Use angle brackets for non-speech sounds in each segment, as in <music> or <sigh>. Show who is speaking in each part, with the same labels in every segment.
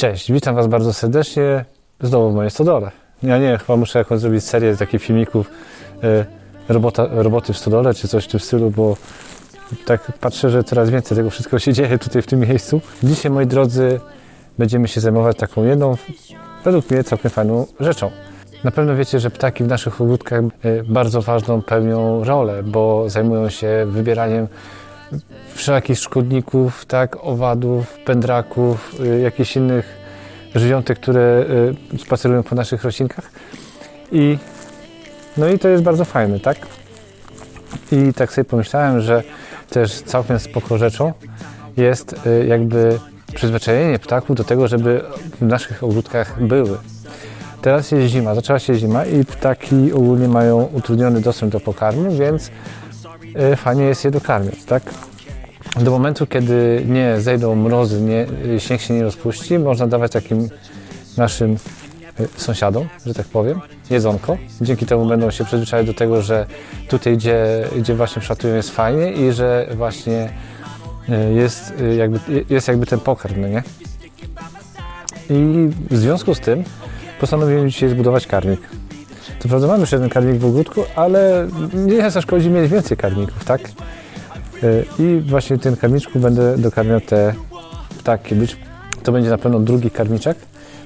Speaker 1: Cześć, witam Was bardzo serdecznie znowu w mojej stodole. Ja nie chyba muszę jakąś zrobić serię takich filmików e, robota, roboty w stodole czy coś w tym stylu, bo tak patrzę, że coraz więcej tego wszystkiego się dzieje tutaj w tym miejscu. Dzisiaj, moi drodzy, będziemy się zajmować taką jedną, według mnie całkiem fajną rzeczą. Na pewno wiecie, że ptaki w naszych ogródkach e, bardzo ważną pełnią rolę, bo zajmują się wybieraniem wszelakich szkodników, tak, owadów, pędraków, y, jakichś innych żyjątek, które y, spacerują po naszych roślinkach. I, no i to jest bardzo fajne, tak? I tak sobie pomyślałem, że też całkiem spoko rzeczą jest y, jakby przyzwyczajenie ptaków do tego, żeby w naszych ogródkach były. Teraz jest zima, zaczęła się zima i ptaki ogólnie mają utrudniony dostęp do pokarmu, więc fajnie jest je dokarmiać, tak? Do momentu, kiedy nie zejdą mrozy, nie, y, śnieg się nie rozpuści, można dawać takim naszym y, sąsiadom, że tak powiem, jedzonko. Dzięki temu będą się przyzwyczaić do tego, że tutaj, gdzie, gdzie właśnie przatują jest fajnie i że właśnie jest jakby, jest jakby ten pokarm, no nie? I w związku z tym postanowiłem dzisiaj zbudować karmik. To prawda mamy już jeden karmik w ogródku, ale nie zaszkodzi mieć więcej karmików, tak? Y, I właśnie w tym karmiczku będę dokarmiał te ptaki. Być to będzie na pewno drugi karmiczek,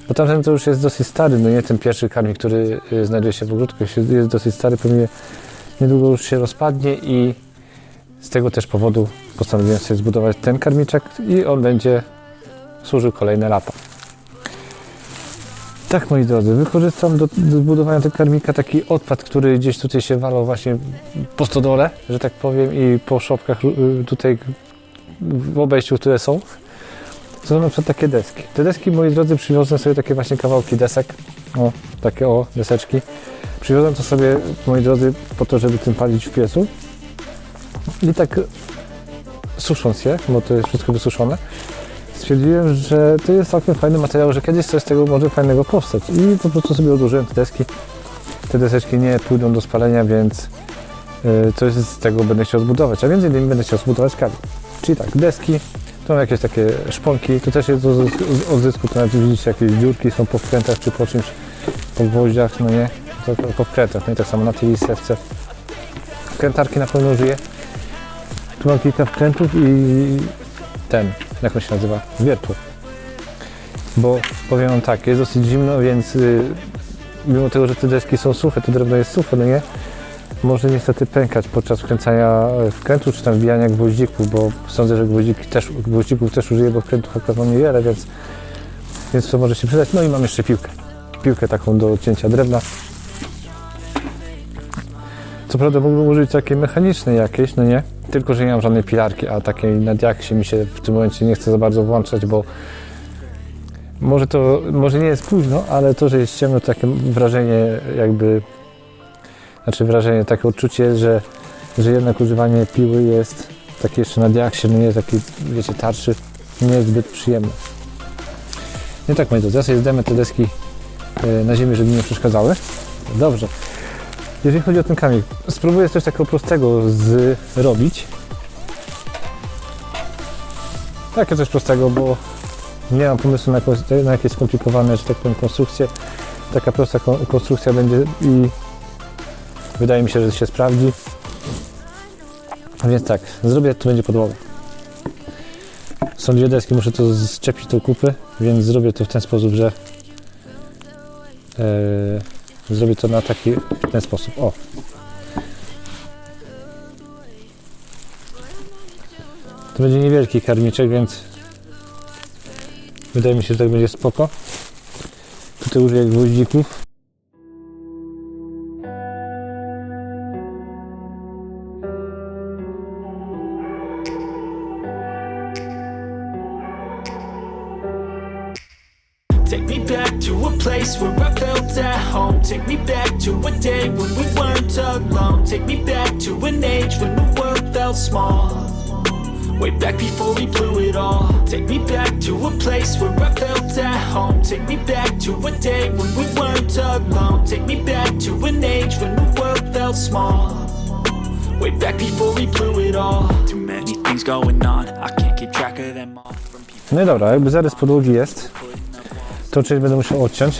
Speaker 1: bo tamten to już jest dosyć stary, no nie ten pierwszy karmik, który y, znajduje się w ogródku, jest- dosyć stary, pewnie niedługo już się rozpadnie i z tego też powodu postanowiłem sobie zbudować ten karmiczek i on będzie służył kolejne lata. Tak, moi drodzy, wykorzystam do, do zbudowania tego karmika taki odpad, który gdzieś tutaj się walał właśnie po stodole, że tak powiem, i po szopkach y, tutaj w obejściu, które są. Są na przykład takie deski. Te deski, moi drodzy, przywiozłem sobie takie właśnie kawałki desek. O, takie o, deseczki. Przywiozłem to sobie, moi drodzy, po to, żeby tym palić w piecu. I tak susząc je, bo to jest wszystko wysuszone, stwierdziłem, że to jest całkiem fajny materiał, że kiedyś coś z tego może fajnego powstać. I po prostu sobie odłożyłem te deski. Te deseczki nie pójdą do spalenia, więc y, coś z tego będę chciał zbudować. A między innymi będę chciał zbudować kamień. Czyli tak, deski, to są jakieś takie szponki, to też jest odzysku, to nawet widzicie jakieś dziurki są po wkrętach czy po czymś, po gwoździach, no nie, to po wkrętach, no i tak samo na tej listewce. Wkrętarki na pewno użyję. Tu mam kilka wkrętów i ten, jak on się nazywa, wiertło. Bo powiem wam tak, jest dosyć zimno, więc y, mimo tego, że te deski są suche, to drewno jest suche, no nie, może niestety pękać podczas wkręcania e, wkrętu, czy tam wbijania gwoździków, bo sądzę, że gwoździki też, gwoździków też użyję, bo wkrętów akurat mam niewiele, więc, więc to może się przydać. No i mam jeszcze piłkę. Piłkę taką do cięcia drewna. Co prawda mógłbym użyć takiej mechanicznej jakiejś, no nie? Tylko, że nie mam żadnej pilarki, a takiej na diaksie mi się w tym momencie nie chce za bardzo włączać, bo może to, może nie jest późno, ale to, że jest ciemno, to takie wrażenie jakby znaczy wrażenie, takie odczucie, że, że jednak używanie piły jest takie jeszcze na diaksie, no nie jest taki, wiecie, tarszy, nie jest zbyt przyjemne. Nie tak, moi drodzy, ja sobie te deski e, na ziemię, żeby nie przeszkadzały. Dobrze. Jeżeli chodzi o ten kamień, spróbuję coś takiego prostego zrobić. Takie coś prostego, bo nie mam pomysłu na, na jakieś skomplikowane, że tak powiem, konstrukcje. Taka prosta kon- konstrukcja będzie i Wydaje mi się, że się sprawdzi. Więc tak, zrobię, to będzie podłoga. Są dwie deski, muszę to zczepić do kupy, więc zrobię to w ten sposób, że e, zrobię to na taki w ten sposób. O. To będzie niewielki karmiczek, więc wydaje mi się, że tak będzie spoko. Tutaj użyję gwoździków. No i dobra, jakby zarys podłogi jest. Tą część będę musiał odciąć.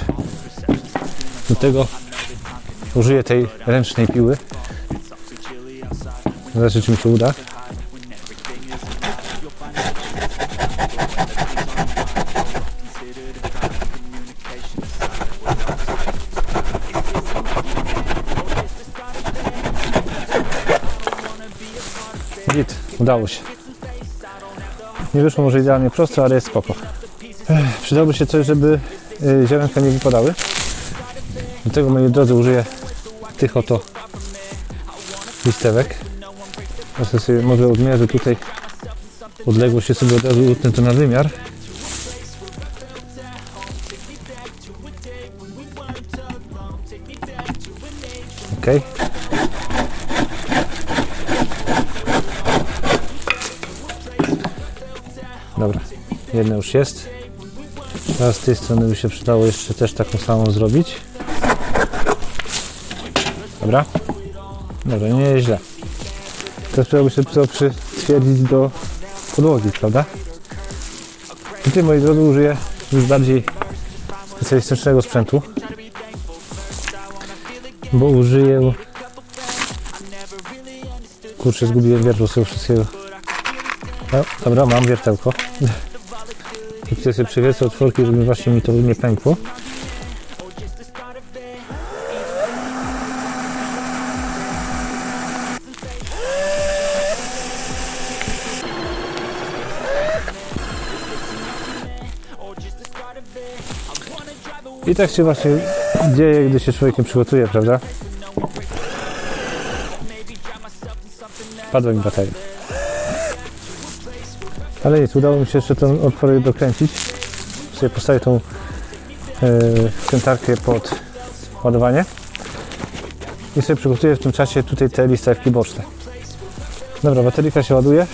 Speaker 1: Do tego użyję tej ręcznej piły. Zobaczę, czy mi się uda. Git, udało się. Nie wyszło może idealnie prosto, ale jest spoko. Przydałoby się coś, żeby y, ziarenka nie wypadały. Do tego, moi drodzy, użyję tych oto listewek. Ja sobie może odmierzę tutaj odległość i sobie od razu utnę to na wymiar. Już jest. Teraz z tej strony by się przydało jeszcze też taką samą zrobić. Dobra. Dobra, nie jest źle. Teraz przydałoby się to przytwierdzić do podłogi, prawda? Tutaj, moi drodzy, użyję już bardziej specjalistycznego sprzętu. Bo użyję... Kurczę, zgubiłem wiertło tego wszystkiego. No, dobra, mam wiertełko. I Tutaj sobie przywiecę otworki, żeby właśnie mi to nie pękło. I tak się właśnie dzieje, gdy się człowiekiem przygotuje, prawda? Padła mi bateria. Ale nic, udało mi się jeszcze ten otworek dokręcić. Sobie postawię tą yy, pod ładowanie. I sobie przygotuję w tym czasie tutaj te listewki boczne. Dobra, bateryka się ładuje.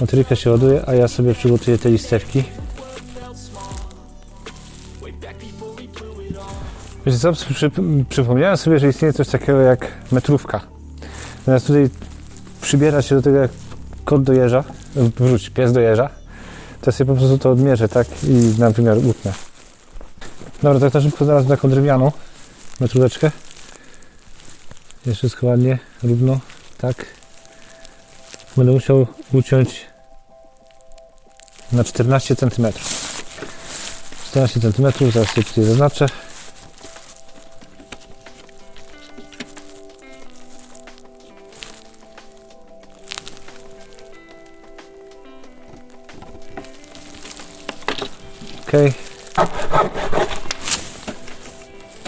Speaker 1: Bateryka się ładuje, a ja sobie przygotuję te listewki. Wiecie co, przy, przypomniałem sobie, że istnieje coś takiego jak metrówka. Natomiast tutaj przybiera się do tego jak kot do jeża, wróć, pies do jeża, to sobie po prostu to odmierzę, tak, i na wymiar utnę. Dobra, tak na szybko znalazłem taką drewnianą metróweczkę. Jest wszystko ładnie, równo, tak. Będę musiał uciąć na 14 cm. 14 cm, zaraz sobie tutaj zaznaczę.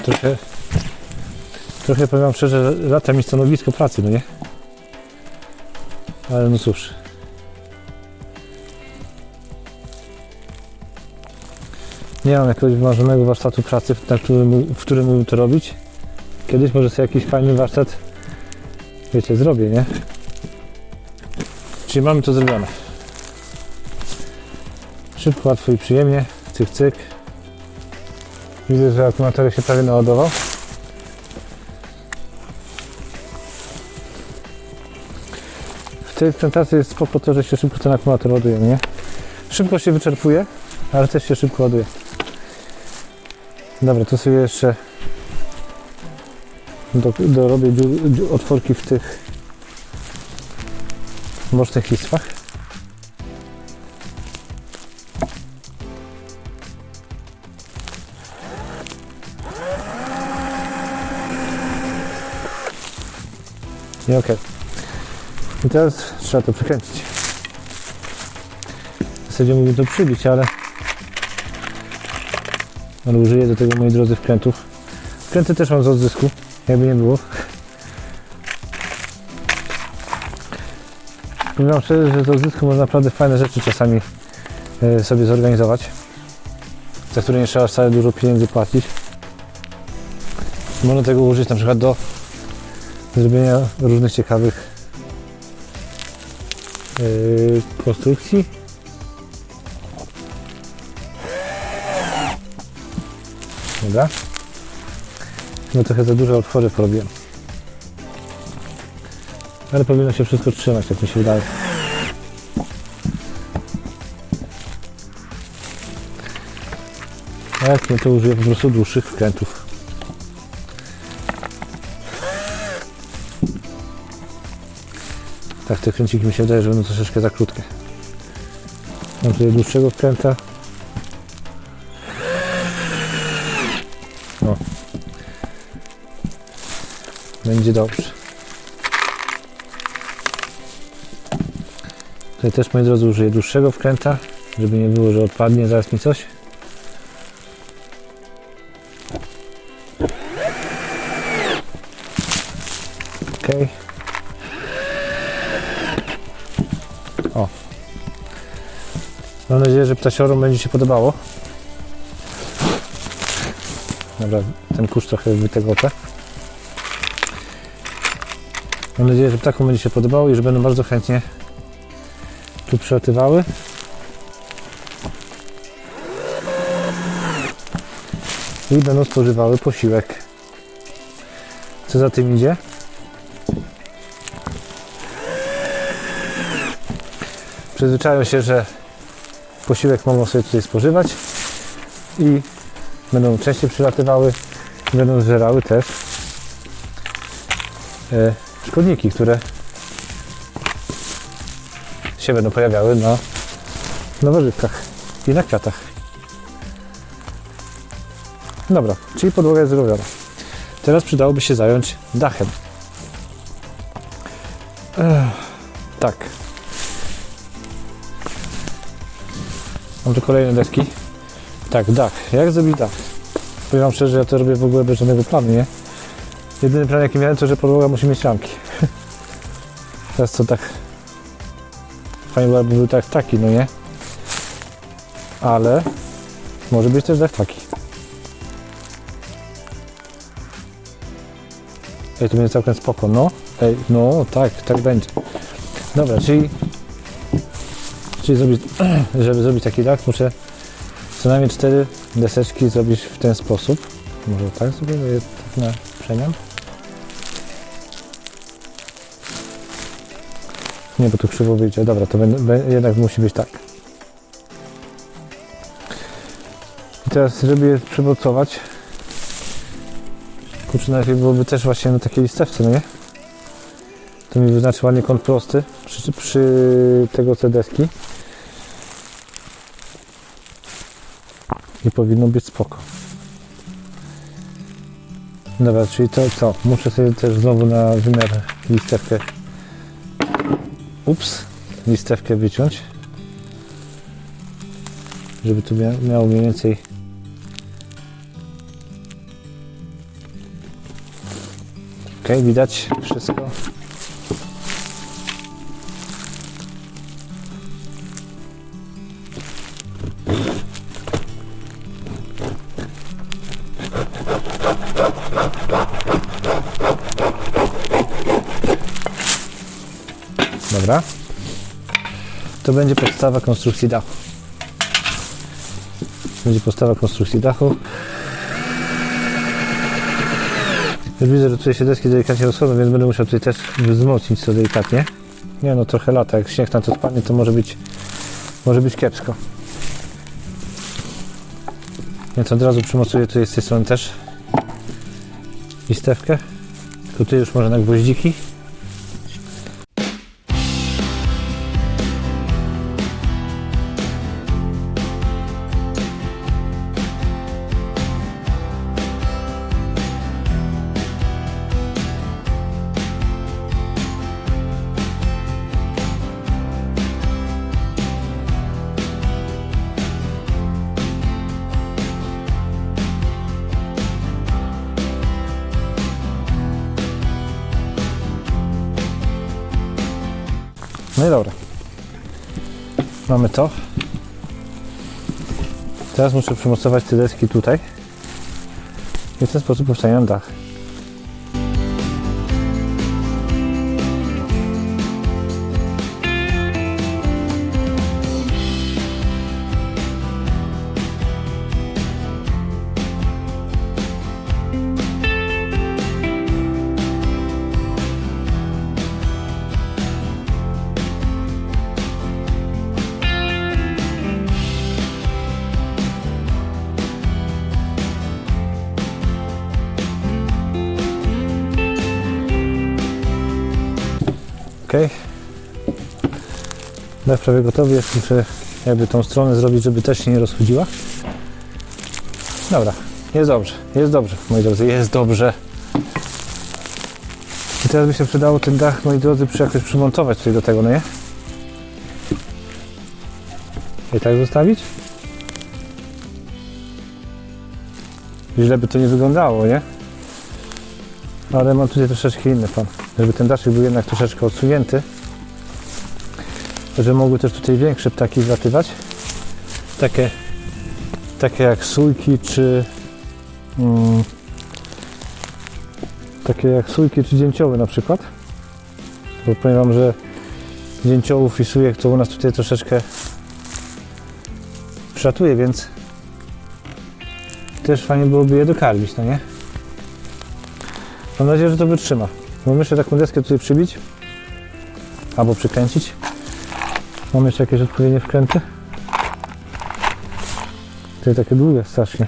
Speaker 1: Trochę, trochę powiem szczerze, lata mi stanowisko pracy, no nie? Ale no cóż. Nie mam jakiegoś wymarzonego warsztatu pracy, na którym, w którym mógłbym to robić. Kiedyś może sobie jakiś fajny warsztat, wiecie, zrobię, nie? Czyli mamy to zrobione. Szybko, łatwo i przyjemnie. Cyk, cyk. Widzę, że akumulator się prawie naładował. W tej prezentacji jest spoko to, że się szybko ten akumulator ładuje, nie? Szybko się wyczerpuje, ale też się szybko ładuje. Dobra, to sobie jeszcze do, dorobię dziur, dziur, otworki w tych bocznych listwach. I ok. I teraz trzeba to przykręcić. W zasadzie mógłbym to przybić, ale ale użyję do tego, moi drodzy, wkrętów. Wkręty też mam z odzysku, jakby nie było. Powiem szczerze, że z odzysku można naprawdę fajne rzeczy czasami e, sobie zorganizować, za które nie trzeba wcale dużo pieniędzy płacić. Można tego użyć na przykład do zrobienia różnych ciekawych yy, konstrukcji. Dobra. No trochę za duże otwory porobiłem. Ale powinno się wszystko trzymać, tak mi się wydaje. A jak to użyję po prostu dłuższych wkrętów. Tak, te kręciki mi się wydaje, że będą troszeczkę za krótkie. Mam tutaj dłuższego wkręta. O. Będzie dobrze. Tutaj też, moi drodzy, użyję dłuższego wkręta, żeby nie było, że odpadnie zaraz mi coś. Okej. Mam nadzieję, że ptasiorom będzie się podobało. Dobra, ten kurz trochę wytegotę. Mam nadzieję, że ptakom będzie się podobało i że będą bardzo chętnie tu przelatywały. I będą spożywały posiłek. Co za tym idzie? Przyzwyczają się, że posiłek mogą sobie tutaj spożywać i będą częściej przylatywały będą zżerały też e, szkodniki, które się będą pojawiały na, na warzywkach i na kwiatach. Dobra, czyli podłoga jest zrobiona. Teraz przydałoby się zająć dachem. Ech, tak. Mam tu kolejne deski. Tak, dach. Jak zrobić dach? Powiem wam szczerze, ja to robię w ogóle bez żadnego planu, nie? Jedyny plan jaki miałem to, że podłoga musi mieć ramki. <laughs> Teraz to tak fajnie byłoby był tak taki, no nie? Ale może być też dach taki. Ej, to będzie całkiem spoko, no. Ej, no, tak, tak będzie. Dobra, czyli czyli zrobić, <clears throat> żeby zrobić taki dach, muszę co najmniej cztery deseczki zrobić w ten sposób. Może tak zrobię, je tak na przemian. Nie, bo tu krzywo wyjdzie. Dobra, to jednak musi być tak. I teraz, żeby je przymocować, kurczę, najlepiej byłoby też właśnie na takiej listewce, no nie? To mi wyznaczy ładnie kąt prosty przy, przy tego te deski. I powinno być spoko. Dobra, czyli to co? Muszę sobie też znowu na wymiar listewkę ups, listewkę wyciąć żeby tu mia miało mniej więcej ok, widać wszystko To będzie podstawa konstrukcji dachu. Będzie podstawa konstrukcji dachu. Już widzę, że tutaj się deski delikatnie rozchodzą, więc będę musiał tutaj też wzmocnić to delikatnie. Nie no, trochę lata. Jak śnieg na to spadnie, to może być, może być kiepsko. Więc od razu przymocuję tutaj z tej strony też listewkę. Tutaj już może na gwoździki. No i dobra. Mamy to. Teraz muszę przymocować te deski tutaj. I w ten sposób powstanie nam dach. Dach prawie gotowy, jeszcze muszę jakby tą stronę zrobić, żeby też się nie rozchodziła. Dobra, jest dobrze, jest dobrze, moi drodzy, jest dobrze. I teraz by się przydało ten dach, moi drodzy, przy jakoś przymontować tutaj do tego, no nie? I tak zostawić? Źle by to nie wyglądało, nie? Ale mam tutaj troszeczkę inny plan. Żeby ten daszek był jednak troszeczkę odsunięty. Że mogły też tutaj większe ptaki zlatywać. Takie, takie jak sójki czy mm, takie jak sójki czy dzięcioły na przykład. Bo powiem Wam, że dzięciołów i sójek to u nas tutaj troszeczkę przatuje, więc też fajnie byłoby je dokarmić, no nie? Mam nadzieję, że to wytrzyma. Bo myślę taką deskę tutaj przybić albo przykręcić. Mam jeszcze jakieś odpowiednie wkręty. Tutaj takie długie strasznie.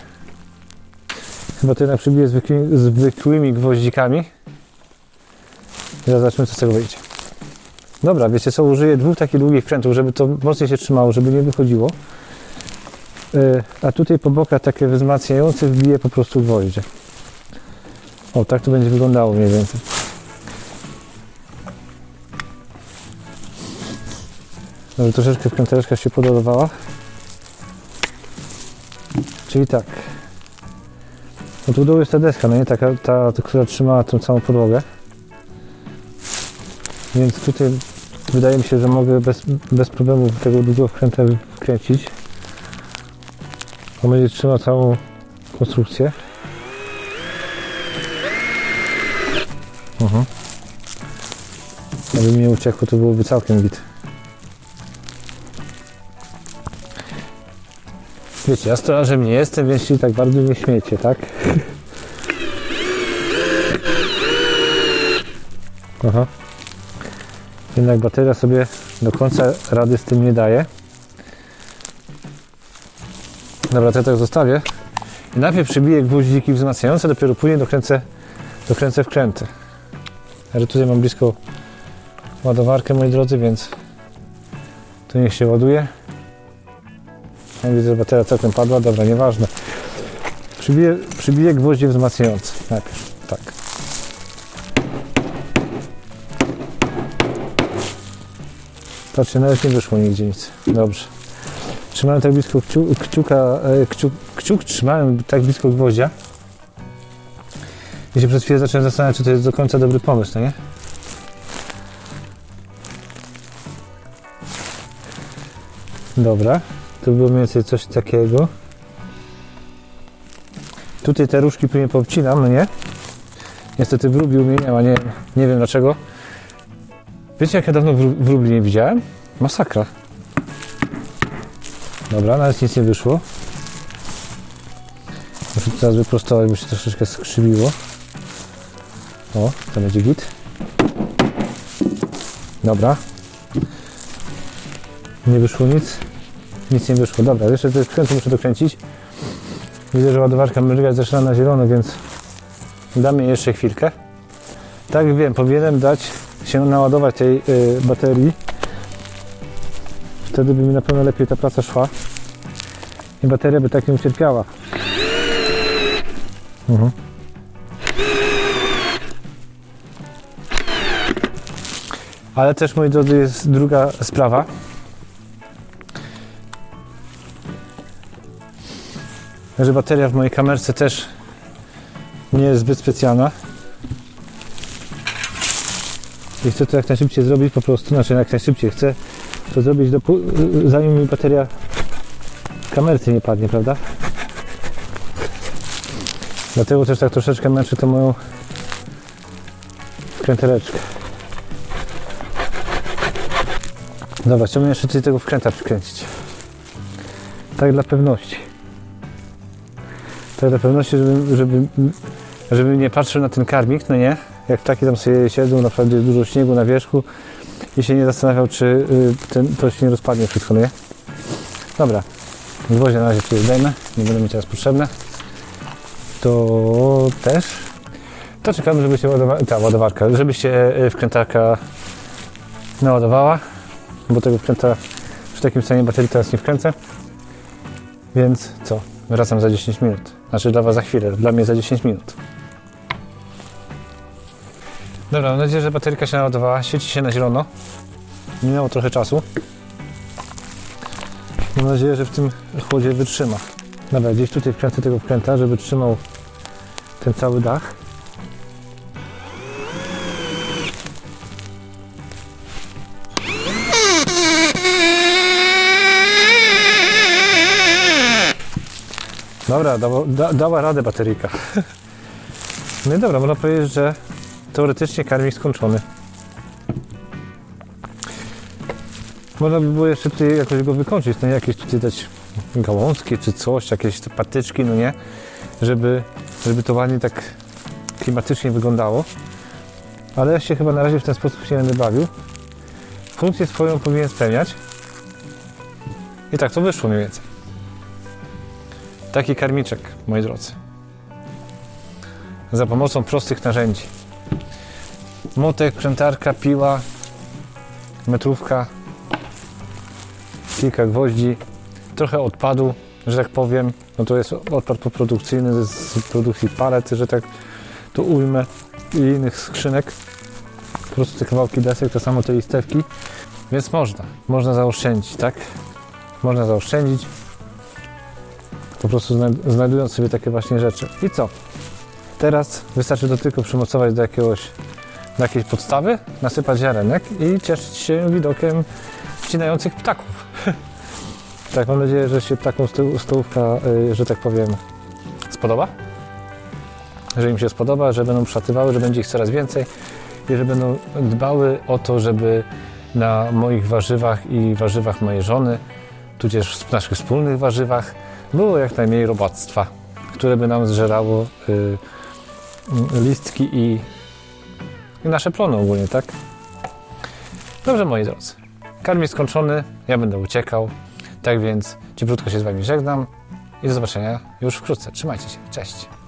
Speaker 1: Chyba to jednak przybiję zwykłymi, zwykłymi gwoździkami. Zaraz zobaczymy co z tego wyjdzie. Dobra, wiecie co, użyję dwóch takich długich wkrętów, żeby to mocniej się trzymało, żeby nie wychodziło. Yy, a tutaj po bokach takie wzmacniające wbiję po prostu gwoździe. O, tak to będzie wyglądało mniej więcej. Może troszeczkę wkrętareczka się podolowała. Czyli tak. No tu dołu jest ta deska, no nie taka, ta, która trzymała tą całą podłogę. Więc tutaj wydaje mi się, że mogę bez, bez problemu tego długiego wkręta wkręcić. On będzie trzymał całą konstrukcję. Mhm. Aby mi nie uciekło, to byłoby całkiem git. Wiecie, ja storarzem nie jestem, więc się tak bardzo nie śmiecie, tak? Aha. Jednak bateria sobie do końca rady z tym nie daje. Dobra, to ja tak zostawię. I najpierw przybiję gwoździki wzmacniające, dopiero później dokręcę, dokręcę wkręty. Ale tutaj mam blisko ładowarkę, moi drodzy, więc to niech się ładuje. Ja widzę, że bateria całkiem padła, dobra, nieważne. Przybiję, przybiję gwoździe wzmacniające najpierw, tak. Patrzcie, nawet nie wyszło nigdzie nic. Dobrze. Trzymałem tak blisko kciu, kciuka, e, kciuk, kciuk trzymałem tak blisko gwoździa. I się przez chwilę zacząłem zastanawiać, czy to jest do końca dobry pomysł, no nie? Dobra, to było mniej więcej coś takiego. Tutaj te różki później poobcinam, no nie? Niestety wróbli u mnie nie nie, nie wiem dlaczego. Wiecie jak ja dawno wró- wróbli nie widziałem? Masakra. Dobra, nawet nic nie wyszło. Muszę teraz wyprostować, bo się troszeczkę skrzywiło. O, to będzie git. Dobra. Nie wyszło nic. Nic nie wyszło. Dobra, jeszcze te skręty muszę dokręcić. Widzę, że ładowarka mrygać zaczyna na zielono, więc damy jeszcze chwilkę. Tak wiem, powinienem dać się naładować tej y, baterii. Wtedy by mi na pewno lepiej ta praca szła. I bateria by tak nie ucierpiała. Mhm. Ale też, moi drodzy, jest druga sprawa. Że bateria w mojej kamerce też nie jest zbyt specjalna. I chcę to jak najszybciej zrobić po prostu, znaczy jak najszybciej chcę to zrobić zanim mi bateria kamerce nie padnie, prawda? Dlatego też tak troszeczkę męczy to moją wkręteleczkę. Dobra, chciałbym jeszcze tego wkręta przykręcić. Tak dla pewności. Tak dla pewności, żeby, żeby, żeby nie patrzył na ten karmik, no nie? Jak ptaki tam sobie siedzą, naprawdę dużo śniegu na wierzchu i się nie zastanawiał, czy y, ten, to się nie rozpadnie wszystko, no nie? Dobra, gwoździe na razie tutaj zdejmę, nie będą mi teraz potrzebne. To też. To czekamy, żeby się ładowa- ta ładowarka, żeby się y, wkrętarka naładowała, bo tego wkręta przy takim stanie baterii teraz nie wkręcę. Więc co? Wracam za 10 minut. Znaczy dla Was za chwilę, dla mnie za 10 minut. Dobra, mam nadzieję, że bateryka się naładowała. Świeci się na zielono. Minęło trochę czasu. Mam nadzieję, że w tym chłodzie wytrzyma. Dobra, gdzieś tutaj wkręcę tego wkręta, żeby trzymał ten cały dach. Dobra, da, dała radę bateryjka. No i dobra, można powiedzieć, że teoretycznie karmik skończony. Można by było jeszcze tutaj jakoś go wykończyć, no jakieś tutaj dać gałązki czy coś, jakieś te patyczki, no nie? Żeby, żeby to ładnie tak klimatycznie wyglądało. Ale ja się chyba na razie w ten sposób się nie będę bawił. Funkcję swoją powinien spełniać. I tak to wyszło mniej więcej. Taki karmiczek, moi drodzy. Za pomocą prostych narzędzi. Młotek, krętarka, piła, metrówka, kilka gwoździ, trochę odpadu, że tak powiem. No to jest odpad poprodukcyjny z produkcji palet, że tak to ujmę i innych skrzynek. Po prostu te kawałki desek, to samo te listewki. Więc można, można zaoszczędzić, tak? Można zaoszczędzić po prostu zna- znajdując sobie takie właśnie rzeczy. I co? Teraz wystarczy tylko przymocować do jakiegoś, do jakiejś podstawy, nasypać ziarenek i cieszyć się widokiem wcinających ptaków. <laughs> tak, mam nadzieję, że się sto- stołówka, y, że tak powiem, spodoba. Że im się spodoba, że będą przełatywały, że będzie ich coraz więcej i że będą dbały o to, żeby na moich warzywach i warzywach mojej żony, tudzież w naszych wspólnych warzywach, było jak najmniej robactwa, które by nam zżerało y, y, listki i, i nasze plony ogólnie, tak? Dobrze, moi drodzy. Karm jest skończony, ja będę uciekał. Tak więc cieplutko się z Wami żegnam i do zobaczenia już wkrótce. Trzymajcie się. Cześć.